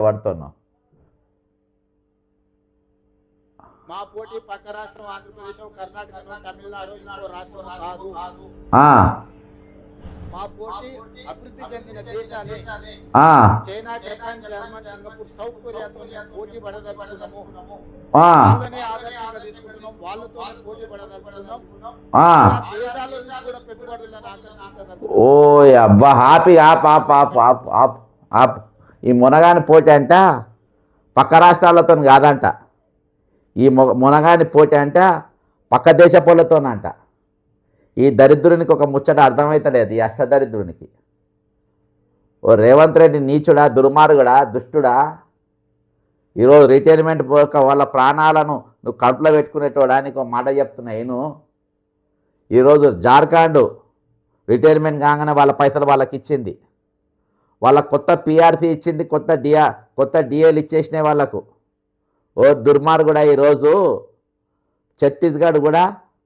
పడుతున్నావు మా పోటీ పక్క రాష్ట్రం ఆంధ్రప్రదేశ్ కర్ణాటక తమిళనాడు ఇంకో రాష్ట్రం కాదు. ఆ, మా పోటీ అభివృద్ధి చెందిన దేశాలే. ఆ, China Japan German Singapore South కొరియాతో పోటీ పడదలుచుకున్నాము. ఆ, వాళ్ళనే ఆదర్శంగా తీసుకుంటున్నాం. వాళ్ళతో పోటీ పడదలుచుకున్నాం. ఆ. ఆ దేశాల నుంచి కూడా పెట్టుబడులను ఆకర్షించదలుచుకున్నాం ఓయ్ అబ్బా హ్యాపీ ఆప్ ఆప్ ఆప్ ఆప్ ఆప్ ఆప్. ఈ మునగాని పోటీ అంట పక్క రాష్ట్రాలతో కాదంట. ఈ మునగాని పోటీ అంట పక్క దేశపోలతోనంట. ఈ దరిద్రునికి ఒక ముచ్చట అర్థమవుతలేదు ఈ అష్టదరిద్రునికి. ఓ రేవంత్ రెడ్డి నీచుడా దుర్మార్గుడా దుష్టుడా? ఈరోజు రిటైర్మెంట్ పోక వాళ్ళ ప్రాణాలను నువ్వు కడుపులో పెట్టుకునేటోడా నీకు ఒక మాట చెప్తున్నా నేను ఈరోజు జార్ఖండ్ రిటైర్మెంట్ కాగానే వాళ్ళ పైసలు వాళ్ళకి ఇచ్చింది వాళ్ళ కొత్త పిఆర్సీ ఇచ్చింది కొత్త డిఆ కొత్త డిఏలు ఇచ్చేసినాయి వాళ్ళకు. ఓ దుర్మార్గుడా ఈరోజు ఛత్తీస్గఢ్ కూడా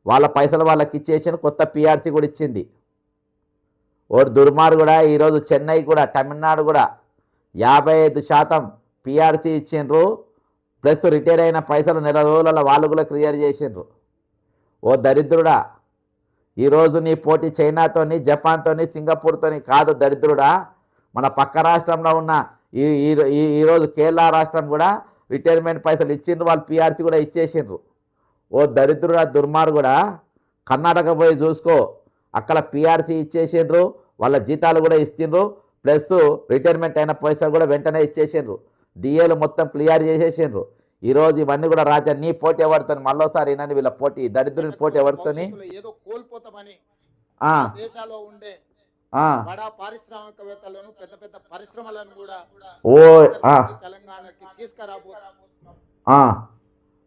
వాళ్ళ పైసలు వాళ్ళకి ఇచ్చేసిన కొత్త పిఆర్సీ కూడా ఇచ్చింది. ఓ దుర్మార్గుడా ఈరోజు చెన్నై కూడా తమిళనాడు కూడా యాభై ఐదు శాతం పిఆర్సీ ఇచ్చిండ్రు ప్లస్ రిటైర్ అయిన పైసలు నెల రోజుల వాళ్ళు కూడా క్లియర్ చేసిండ్రు. ఓ దరిద్రుడా ఈరోజు నీ పోటీ చైనాతోని జపాన్తోని సింగపూర్తోని కాదు దరిద్రుడా మన పక్క రాష్ట్రంలో ఉన్న ఈ ఈ- ఈ- ఈరోజు కేరళ రాష్ట్రం కూడా రిటైర్మెంట్ పైసలు ఇచ్చిండ్రు వాళ్ళు పిఆర్సీ కూడా ఇచ్చేసిండ్రు. ఓ దరిద్రుడా దుర్మార్గుడా కర్ణాటక పోయి చూసుకో. అక్కడ పిఆర్సీ ఇచ్చేసిండ్రు వాళ్ళ జీతాలు కూడా ఇచ్చిండ్రు ప్లస్ రిటైర్మెంట్ అయిన పైసలు కూడా వెంటనే ఇచ్చేసిండ్రు. డిఏలు మొత్తం క్లియర్ చేసేసిండ్రు. ఈరోజు ఇవన్నీ కూడా రాజా నీ పోటీ ఎవరితో మళ్ళోసారి వినండి వీళ్ళ పోటీ. దరిద్రుని పోటీ భవిష్యత్తులో ఏదో కోల్పోతామని దేశాల్లో ఉండే బడా పారిశ్రామికవేత్తలను పెద్ద పెద్ద పరిశ్రమలను కూడా ఓ తెలంగాణకి తీసుకురాబోతున్నాం. ఆ.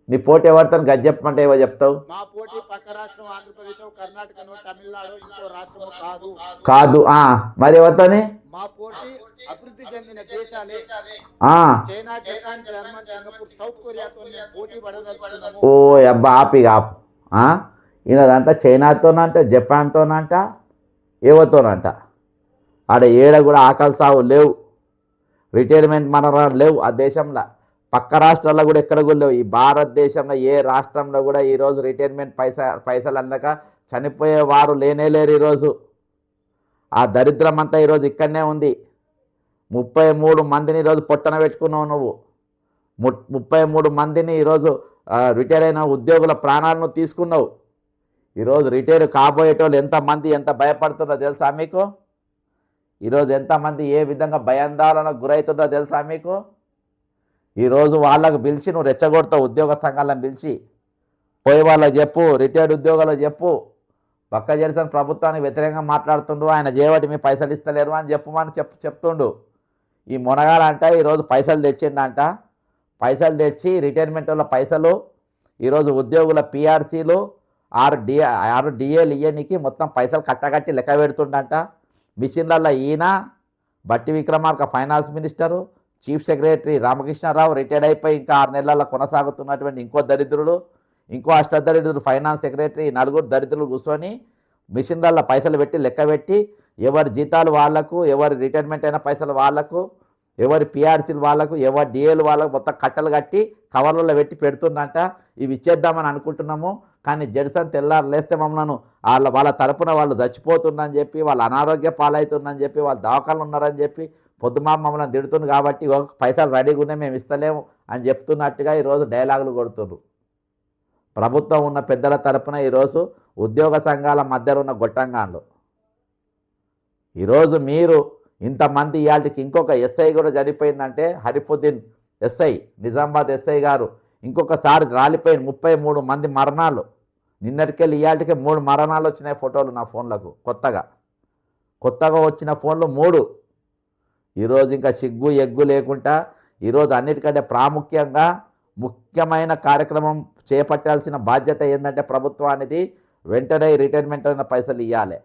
నీ పోటీ ఎవరితో గది చెప్పమంటే ఏవో చెప్తావు? మా పోటీ పక్క రాష్ట్రం ఆంధ్రప్రదేశ్ కర్ణాటక తమిళనాడు ఇంకో రాష్ట్రం కాదు. కాదు ఆ, మరి ఎవరితోని? మా పోటీ అభివృద్ధి చెందిన దేశాలే. ఆ, China Japan German Singapore South కొరియాతో పోటీ పడదలుచుకున్నాము ఓ అబ్బా ఆపి ఆపు ఆ? ఈయనదంట చైనాతోనంట జపాన్తోనంట ఏవతోనంట. ఆడ ఏడ కూడా ఆకలి సావు లేవు. రిటైర్మెంట్ మనరాలు లేవు ఆ దేశంలో. పక్క రాష్ట్రాల్లో కూడా ఎక్కడ కూడా లేవు. ఈ భారతదేశంలో ఏ రాష్ట్రంలో కూడా ఈరోజు రిటైర్మెంట్ పైసా పైసలు అందక చనిపోయే వారు లేనే లేరు ఈరోజు ఆ దరిద్రం అంతా ఈరోజు ఇక్కడనే ఉంది. ముప్పై మూడు మందిని ఈరోజు పొట్టన పెట్టుకున్నావు నువ్వు. ము- ముప్పై మూడు మందిని ఈరోజు రిటైర్ అయిన ఉద్యోగుల ప్రాణాలను తీసుకున్నావు. ఈరోజు రిటైర్ కాబోయేటోళ్ళు ఎంతమంది ఎంత భయపడుతుందో తెలుసా మీకు? ఈరోజు ఎంతమంది ఏ విధంగా భయాందోళనకు గురవుతుందో తెలుసా మీకు? ఈరోజు వాళ్ళకు పిలిచి నువ్వు రెచ్చగొడతావు ఉద్యోగ సంఘాలను పిలిచి. పోయి వాళ్ళకి చెప్పు రిటైర్డ్ ఉద్యోగాలకు చెప్పు. పక్క చేసిన ప్రభుత్వానికి వ్యతిరేకంగా మాట్లాడుతుండు ఆయన చేయబట్టి మీ పైసలు ఇస్తలేరు అని చెప్పమని చెప్పు చెప్తుండు. ఈ మునగాలంట ఈరోజు పైసలు తెచ్చిండంట. పైసలు తెచ్చి రిటైర్మెంట్ వాళ్ళ పైసలు ఈరోజు ఉద్యోగుల పిఆర్సీలు ఆరు డి ఆరు డిఏలు ఇయ్యనికి మొత్తం పైసలు కట్టగట్టి లెక్క పెడుతుండంట. మిషన్లలో ఈయన Bhatti Vikramarka finance minister chief secretary Ramakrishna Rao retired అయిపోయి ఇంకా ఆరు నెలల్లో కొనసాగుతున్నటువంటి ఇంకో దరిద్రుడు ఇంకో అష్టదరిద్రుడు ఫైనాన్స్ సెక్రటరీ నలుగురు దరిద్రులు కూర్చొని మిషన్లలో పైసలు పెట్టి లెక్క పెట్టి ఎవరి జీతాలు వాళ్ళకు ఎవరి రిటైర్మెంట్ అయిన పైసలు వాళ్ళకు ఎవరి పిఆర్సీలు వాళ్ళకు ఎవరి డిఏలు వాళ్ళకు మొత్తం కట్టలు కట్టి కవర్లలో పెట్టి పెడుతుందంట ఇవి ఇచ్చేద్దామని అనుకుంటున్నాము. కానీ జడ్సన్ తెల్లారు లేస్తే మమ్మల్ని వాళ్ళ వాళ్ళ తరపున వాళ్ళు చచ్చిపోతుందని చెప్పి వాళ్ళ అనారోగ్య పాలవుతుందని చెప్పి వాళ్ళు దవాఖాలు ఉన్నారని చెప్పి పొద్దుమా మమ్మల్ని తిడుతుంది కాబట్టి ఒక పైసలు రెడీగా ఉన్నాయి మేము ఇస్తలేము అని చెప్తున్నట్టుగా ఈరోజు డైలాగులు కొడుతున్నారు ప్రభుత్వం ఉన్న పెద్దల తరపున ఈరోజు ఉద్యోగ సంఘాల మధ్యలో ఉన్న గొట్టంగాన్లు. ఈరోజు మీరు ఇంతమంది ఇవాళకి ఇంకొక ఎస్ఐ కూడా చనిపోయిందంటే హరిఫుద్దీన్ ఎస్ఐ నిజామాబాద్ ఎస్ఐ గారు ఇంకొకసారి రాలిపోయిన ముప్పై మూడు మంది మరణాలు. నిన్నటికెళ్ళి ఇవాళకి మూడు మరణాలు వచ్చినాయి ఫోటోలు నా ఫోన్లకు కొత్తగా. కొత్తగా వచ్చిన ఫోన్లు మూడు. ఈరోజు ఇంకా సిగ్గు ఎగ్గు లేకుండా ఈరోజు అన్నిటికంటే ప్రాముఖ్యంగా ముఖ్యమైన కార్యక్రమం చేపట్టాల్సిన బాధ్యత ఏంటంటే ప్రభుత్వానికి వెంటనే రిటైర్మెంట్ అయిన పైసలు ఇవ్వాలి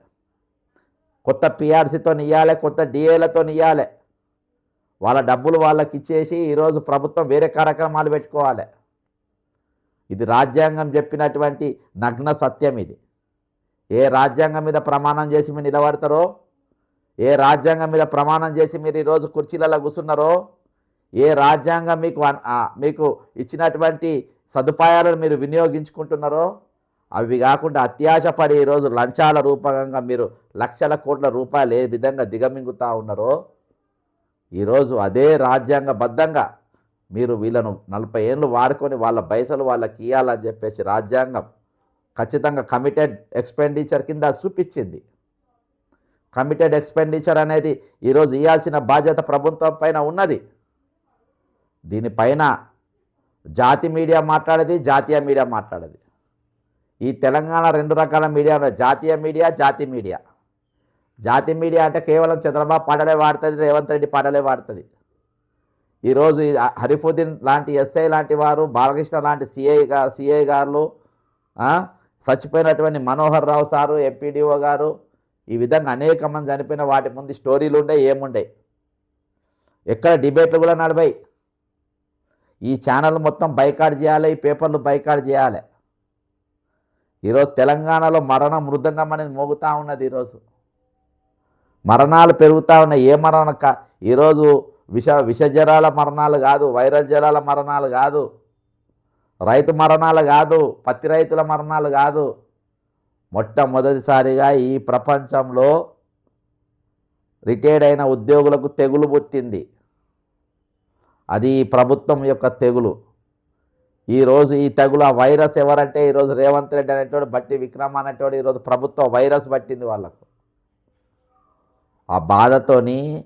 కొత్త పిఆర్సీతో ఇవ్వాలి కొత్త డిఏలతో ఇవ్వాలి వాళ్ళ డబ్బులు వాళ్ళకి ఇచ్చేసి ఈరోజు ప్రభుత్వం వేరే కార్యక్రమాలు పెట్టుకోవాలి. ఇది రాజ్యాంగం చెప్పినటువంటి నగ్న సత్యం ఇది. ఏ రాజ్యాంగం మీద ప్రమాణం చేసి మీరు నిలబడతారో ఏ రాజ్యాంగం మీద ప్రమాణం చేసి మీరు ఈరోజు కుర్చీలలో కూర్చున్నారో ఏ రాజ్యాంగం మీకు మీకు ఇచ్చినటువంటి సదుపాయాలను మీరు వినియోగించుకుంటున్నారో అవి కాకుండా అత్యాశపడి ఈరోజు లంచాల రూపకంగా మీరు లక్షల కోట్ల రూపాయలు ఏ విధంగా దిగమింగుతూ ఉన్నారో ఈరోజు అదే రాజ్యాంగబద్ధంగా మీరు వీళ్ళను నలభై ఏళ్ళు వాడుకొని వాళ్ళ పైసలు వాళ్ళకి ఇవ్వాలని చెప్పేసి రాజ్యాంగం ఖచ్చితంగా కమిటెడ్ ఎక్స్పెండిచర్ కింద చూపించింది. కమిటెడ్ ఎక్స్పెండిచర్ అనేది ఈరోజు ఇవ్వాల్సిన బాధ్యత ప్రభుత్వం పైన ఉన్నది. దీనిపైన జాతి మీడియా మాట్లాడేది జాతీయ మీడియా మాట్లాడేది. ఈ తెలంగాణ రెండు రకాల మీడియా జాతీయ మీడియా జాతి మీడియా. జాతి మీడియా అంటే కేవలం చంద్రబాబు పాటలే వాడుతుంది రేవంత్ రెడ్డి పాటలే వాడుతుంది. ఈరోజు హరిఫుద్దీన్ లాంటి ఎస్ఐ లాంటి వారు బాలకృష్ణ లాంటి సిఐ గారు సిఐ గారు చచ్చిపోయినటువంటి మనోహర్ రావు సారు ఎంపీడీఓ గారు ఈ విధంగా అనేక మంది చనిపోయిన వాటి ముందు స్టోరీలు ఉండే ఏముండే ఎక్కడ డిబేట్లు కూడా నడిపాయి ఈ ఛానల్ మొత్తం బైకాట్ చేయాలి ఈ పేపర్లు బైకాట్ చేయాలి. ఈరోజు తెలంగాణలో మరణ మృదంగం అనేది మోగుతూ ఉన్నది ఈరోజు. మరణాలు పెరుగుతూ ఉన్నాయి ఏ మరణం కా ఈరోజు విష విష మరణాలు కాదు వైరల్ జ్వరాల మరణాలు కాదు రైతు మరణాలు కాదు పత్తి రైతుల మరణాలు కాదు. మొట్టమొదటిసారిగా ఈ ప్రపంచంలో రిటైర్డ్ అయిన ఉద్యోగులకు తెగులు పుట్టింది. అది ఈ ప్రభుత్వం యొక్క తెగులు. ఈరోజు ఈ తెగులు ఆ వైరస్ ఎవరంటే ఈరోజు రేవంత్ రెడ్డి అనేటోడు బట్టి విక్రమ్ అనేటోడు ఈరోజు ప్రభుత్వం వైరస్ పట్టింది వాళ్ళకు. ఆ బాధతోని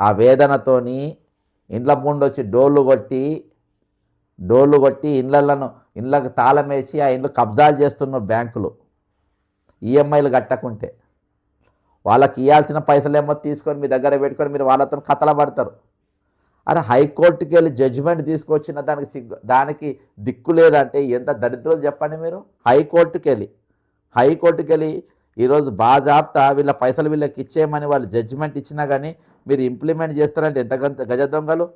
ఆ వేదనతోని ఇండ్ల ముందు వచ్చి డోళ్ళు కొట్టి డోళ్ళు కొట్టి ఇండ్లను ఇండ్లకు తాళం వేసి ఆ ఇండ్లు కబ్జాలు చేస్తున్నారు బ్యాంకులు. ఈఎంఐలు కట్టకుంటే. వాళ్ళకి ఇవ్వాల్సిన పైసలేమో తీసుకొని మీ దగ్గర పెట్టుకొని మీరు వాళ్ళతో కథల పడతారు. అరే హైకోర్టుకి వెళ్ళి జడ్జిమెంట్ తీసుకొచ్చిన దానికి సిగ్గు దానికి దిక్కు లేదంటే ఎంత దరిద్రులు చెప్పండి మీరు? హైకోర్టుకి వెళ్ళి హైకోర్టుకి వెళ్ళి ఈరోజు బాజాప్తా వీళ్ళ పైసలు వీళ్ళకి ఇచ్చేయమని వాళ్ళు జడ్జిమెంట్ ఇచ్చినా కానీ మీరు ఇంప్లిమెంట్ చేస్తారంటే ఎంత గంత గజ దొంగలు?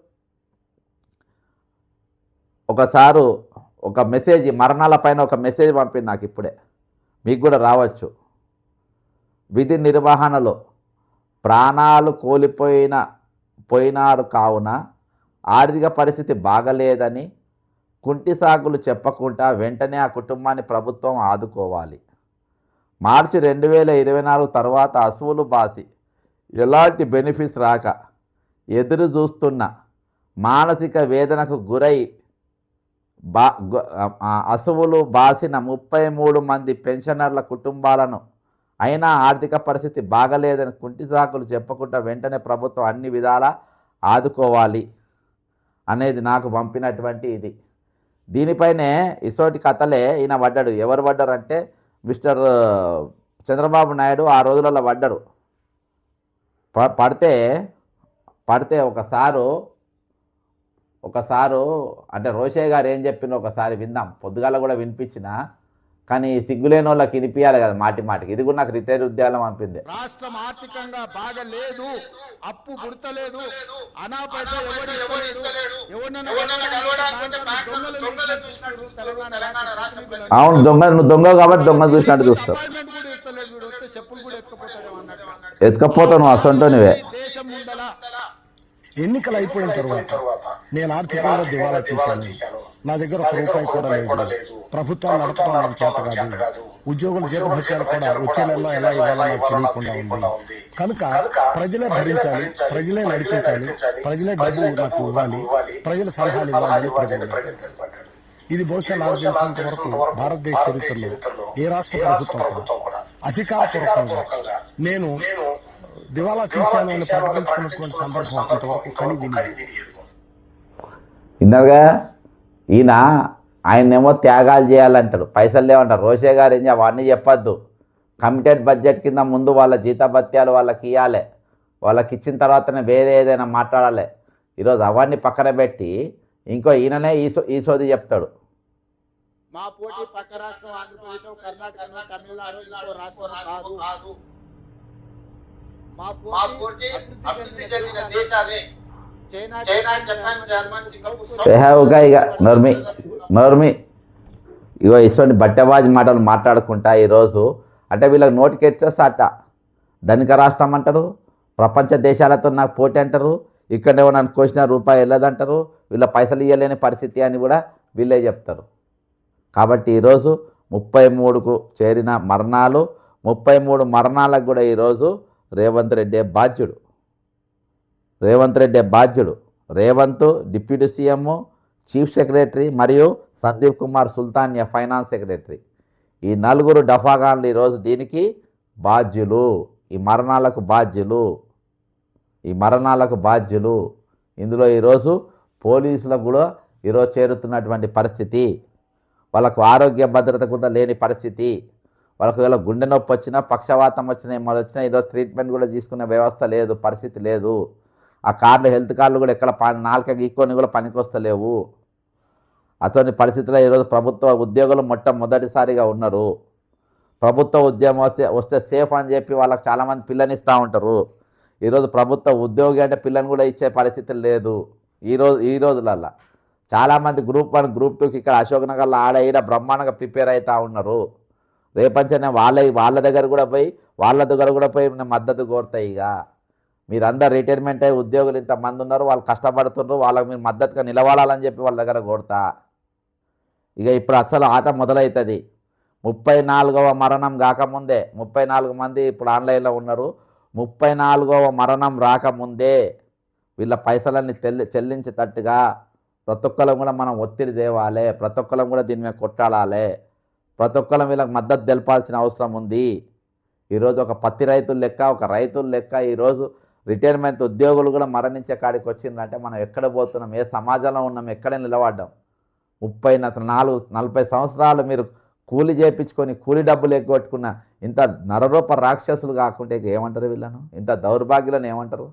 ఒకసారు ఒక మెసేజ్ మరణాల పైన ఒక మెసేజ్ పంపింది నాకు ఇప్పుడే. మీకు కూడా రావచ్చు. విధి నిర్వహణలో ప్రాణాలు కోల్పోయిన పోయినారు కావున ఆర్థిక పరిస్థితి బాగలేదని కుంటి సాకులు చెప్పకుండా వెంటనే ఆ కుటుంబాన్ని ప్రభుత్వం ఆదుకోవాలి. మార్చి రెండు వేల ఇరవై నాలుగు తర్వాత అసువులు బాసి ఎలాంటి బెనిఫిట్స్ రాక ఎదురు చూస్తున్న మానసిక వేదనకు గురై బా అసువులు బాసిన ముప్పై మూడు మంది పెన్షనర్ల కుటుంబాలను అయినా ఆర్థిక పరిస్థితి బాగలేదని కుంటి సాకులు చెప్పకుండా వెంటనే ప్రభుత్వం అన్ని విధాలా ఆదుకోవాలి అనేది నాకు పంపినటువంటి ఇది. దీనిపైనే ఇసోటి కథలే ఈయన పడ్డాడు ఎవరు పడ్డారు అంటే మిస్టర్ చంద్రబాబు నాయుడు ఆ రోజులలో పడ్డరు పడితే పడితే ఒకసారు ఒకసారు అంటే రోషే గారు ఏం చెప్పిన ఒకసారి విందాం. పొద్దుగాల కూడా వినిపించిన కానీ సిగ్గులేని వాళ్ళకి వినిపించాలి కదా మాటి మాటికి. ఇది కూడా నాకు రిటైర్ ఉద్యోగం పంపింది రాష్ట్రం ఆర్థికంగా బాగా లేదు అప్పు గుర్తలేదు అవును దొంగ నువ్వు దొంగ కాబట్టి దొంగ చూసినట్టు చూస్తావు ఎత్తుకపోతావు నువ్వు అసంటోనివే దేశం ముందల ఎన్నికలు అయిపోయిన తర్వాత నేను ఆర్థికంగా దివాలా తీశాను. నా దగ్గర ఒక రూపాయి కూడా లేదు. ప్రభుత్వాన్ని నడపడం నాకు చేత కాదు. ఉద్యోగుల జీతభత్యాలు కూడా వచ్చే నెలలో ఎలా ఇవ్వాలో నాకు తెలియకుండా ఉంది. కనుక ప్రజలే భరించాలి. ప్రజలే నడిపించాలి. ప్రజలే డబ్బు నాకు ఇవ్వాలి. ప్రజల సలహాలు ఇవ్వాలని ప్రజలు ఇది బహుశా నాకు తెలిసినంత వరకు భారతదేశ చరిత్రలో ఏ రాష్ట్ర ప్రభుత్వం కూడా అధికారపూర్వకంగా నేను దివాలా తీశాను అని ప్రకటించుకున్నటువంటి సందర్భం ఇంతవరకు కని విని విన్నారుగా? ఈయన ఆయన్నేమో త్యాగాలు చేయాలంటారు పైసలు లేవంటారు రోషే గారు ఏం అవన్నీ చెప్పొద్దు. కమిటెడ్ బడ్జెట్ కింద ముందు వాళ్ళ జీతభత్యాలు వాళ్ళకి ఇవ్వాలి వాళ్ళకి ఇచ్చిన తర్వాతనే వేరే ఏదైనా మాట్లాడాలి. ఈరోజు అవన్నీ పక్కన పెట్టి ఇంకో ఈయననే ఈ సోది చెప్తాడు. మా పోటీ పక్క రాష్ట్రం ఆంధ్రప్రదేశ్ కర్ణాటక తమిళనాడు ఇంకో రాష్ట్రం కాదు. మా పోటీ అభివృద్ధి చెందిన దేశాలే. China China Japan German Singapore ఏహే ఒక ఇక నోర్మి నోర్మి ఇగో ఇటువంటి బట్టబాజీ మాటలు మాట్లాడుకుంటా ఈరోజు. అంటే వీళ్ళకి నోటికి అట్ట ధనిక రాష్ట్రం అంటారు ప్రపంచ దేశాలతో నాకు పోటీ అంటారు ఇక్కడ నన్ను కోసిన రూపాయి వెళ్ళదంటారు వీళ్ళ పైసలు ఇవ్వలేని పరిస్థితి అని కూడా వీళ్ళే చెప్తారు. కాబట్టి ఈరోజు ముప్పై మూడుకు చేరిన మరణాలు ముప్పై మూడు మరణాలకు కూడా ఈరోజు రేవంత్ రెడ్డి బాధ్యుడు. Revanth Reddy బాధ్యుడు. Revanth deputy CM chief secretary మరియు సందీప్ కుమార్ సుల్తాన్య ఫైనాన్స్ సెక్రటరీ. ఈ నలుగురు డఫాగాన్లు ఈరోజు దీనికి బాధ్యులు. ఈ మరణాలకు బాధ్యులు. ఈ మరణాలకు బాధ్యులు. ఇందులో ఈరోజు పోలీసులకు కూడా ఈరోజు చేరుతున్నటువంటి పరిస్థితి. వాళ్ళకు ఆరోగ్య భద్రత కూడా లేని పరిస్థితి. వాళ్ళకు ఇలా గుండె నొప్పి వచ్చినా పక్షవాతం వచ్చినా ఏమో వచ్చినా ఈరోజు ట్రీట్మెంట్ కూడా తీసుకునే వ్యవస్థ లేదు పరిస్థితి లేదు. ఆ కార్లు హెల్త్ కార్డులు కూడా ఎక్కడ పని నాలుక గీక్కొని కూడా పనికొస్తలేవు. అతని పరిస్థితిలో ఈరోజు ప్రభుత్వ ఉద్యోగులు మొట్టమొదటిసారిగా ఉన్నారు. ప్రభుత్వ ఉద్యమం వస్తే వస్తే సేఫ్ అని చెప్పి వాళ్ళకి చాలామంది పిల్లనిస్తూ ఉంటారు. ఈరోజు ప్రభుత్వ ఉద్యోగి అంటే పిల్లని కూడా ఇచ్చే పరిస్థితి లేదు. ఈరోజు ఈ రోజులల్లో. చాలామంది గ్రూప్ వన్ గ్రూప్ టూకి ఇక్కడ అశోక్ నగర్లో ఆడ ఈడ బ్రహ్మాండంగా ప్రిపేర్ అవుతూ ఉన్నారు. రేపంచనే వాళ్ళ వాళ్ళ దగ్గర కూడా పోయి వాళ్ళ దగ్గర కూడా పోయి మద్దతు కోరుతాయి ఇక. మీరందరు రిటైర్మెంట్ అయ్యి ఉద్యోగులు ఇంతమంది ఉన్నారు వాళ్ళు కష్టపడుతున్నారు వాళ్ళకి మీరు మద్దతుగా నిలబడాలని చెప్పి వాళ్ళ దగ్గర కొడతా. ఇక ఇప్పుడు అసలు ఆట మొదలవుతుంది ముప్పై నాలుగవ మరణం కాకముందే ముప్పై నాలుగు మంది ఇప్పుడు ఆన్లైన్లో ఉన్నారు ముప్పై నాలుగవ మరణం రాకముందే వీళ్ళ పైసలన్నీ తెల్లి చెల్లించేటట్టుగా ప్రతి ఒక్కరం కూడా మనం ఒత్తిడి తేవాలి ప్రతి ఒక్కరం కూడా దీని మీద కొట్టాడాలి ప్రతి ఒక్కరం వీళ్ళకి మద్దతు తెలపాల్సిన అవసరం ఉంది. ఈరోజు ఒక పత్తి రైతుల లెక్క ఒక రైతుల లెక్క ఈరోజు రిటైర్మెంట్ ఉద్యోగులు కూడా మరణించే కాడికి వచ్చిందంటే మనం ఎక్కడ పోతున్నాం? ఏ సమాజంలో ఉన్నాం? ఎక్కడ నిలబడ్డాం? ముప్పై నాలుగు నలభై సంవత్సరాలు మీరు కూలి చేయించుకొని కూలి డబ్బులు ఎగ్గొట్టుకున్న ఇంత నరరూప రాక్షసులు కాకుంటే ఏమంటారు వీళ్ళను? ఇంత దౌర్భాగ్యులను ఏమంటారు?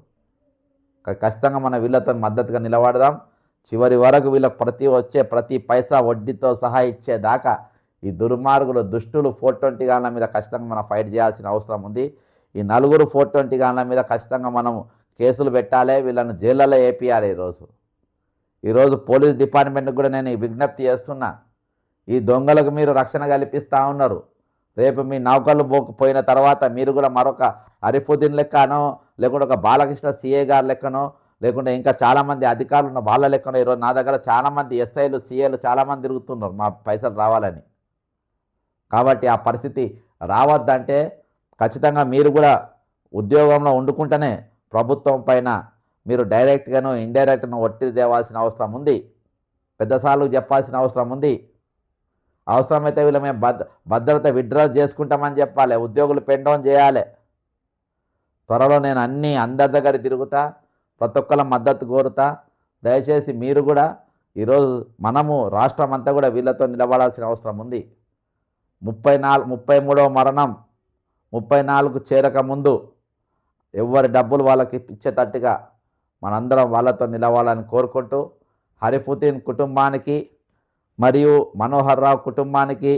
ఖచ్చితంగా మన వీళ్ళతో మద్దతుగా నిలబడదాం. చివరి వరకు వీళ్ళకి ప్రతి వచ్చే ప్రతి పైసా వడ్డీతో సహా ఇచ్చేదాకా ఈ దుర్మార్గులు దుష్టులు ఫోర్ ట్వంటీ గాన్ల మీద ఖచ్చితంగా మనం ఫైట్ చేయాల్సిన అవసరం ఉంది. ఈ నలుగురు ఫోర్ ట్వంటీ గాన్ల మీద ఖచ్చితంగా మనం కేసులు పెట్టాలి వీళ్ళను జైళ్ళలో వేపియాలి ఈరోజు. ఈరోజు పోలీస్ డిపార్ట్మెంట్కి కూడా నేను విజ్ఞప్తి చేస్తున్నా. ఈ దొంగలకు మీరు రక్షణ కల్పిస్తూ ఉన్నారు. రేపు మీ నౌకలు పోయిన తర్వాత మీరు కూడా మరొక అరిఫుద్దీన్ లెక్కనో లేకుంటే ఒక బాలకృష్ణ సీఏ గారు లెక్కనో లేకుంటే ఇంకా చాలామంది అధికారులు ఉన్న వాళ్ళ లెక్కనో ఈరోజు నా దగ్గర చాలామంది ఎస్ఐలు సీఏలు చాలామంది తిరుగుతున్నారు మా పైసలు రావాలని. కాబట్టి ఆ పరిస్థితి రావద్దంటే ఖచ్చితంగా మీరు కూడా ఉద్యోగంలో వండుకుంటేనే ప్రభుత్వం పైన మీరు డైరెక్ట్గాను ఇండైరెక్ట్ను ఒత్తిడి తేవాల్సిన అవసరం ఉంది. పెద్దసార్లు చెప్పాల్సిన అవసరం ఉంది. అవసరమైతే వీళ్ళు మేము భద్ర భద్రత విత్డ్రా చేసుకుంటామని చెప్పాలి. ఉద్యోగులు పెండౌన్ చేయాలి. త్వరలో నేను అన్ని అందరి దగ్గర తిరుగుతా ప్రతి ఒక్కళ్ళ మద్దతు కోరుతా. దయచేసి మీరు కూడా ఈరోజు మనము రాష్ట్రం అంతా కూడా వీళ్ళతో నిలబడాల్సిన అవసరం ఉంది. ముప్పై నాలుగు ముప్పై మూడవ మరణం ముప్పై నాలుగు చేరక ముందు ఎవరి డబ్బులు వాళ్ళకి ఇచ్చేటట్టుగా మనందరం వాళ్ళతో నిలవాలని కోరుకుంటూ హరిఫుద్దీన్ కుటుంబానికి మరియు మనోహర్ రావు కుటుంబానికి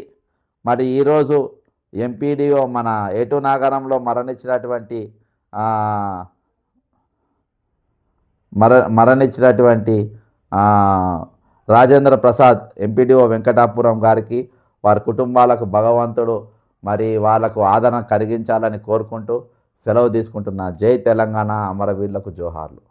మరి ఈరోజు ఎంపీడీఓ మన ఏటు నాగరంలో మరణించినటువంటి మర మరణించినటువంటి రాజేంద్ర ప్రసాద్ ఎంపీడీఓ వెంకటాపురం గారికి వారి కుటుంబాలకు భగవంతుడు మరి వాళ్ళకు ఆదరణ కలిగించాలని కోరుకుంటూ సెలవు తీసుకుంటున్న జై తెలంగాణ అమరవీరులకు జోహార్లు.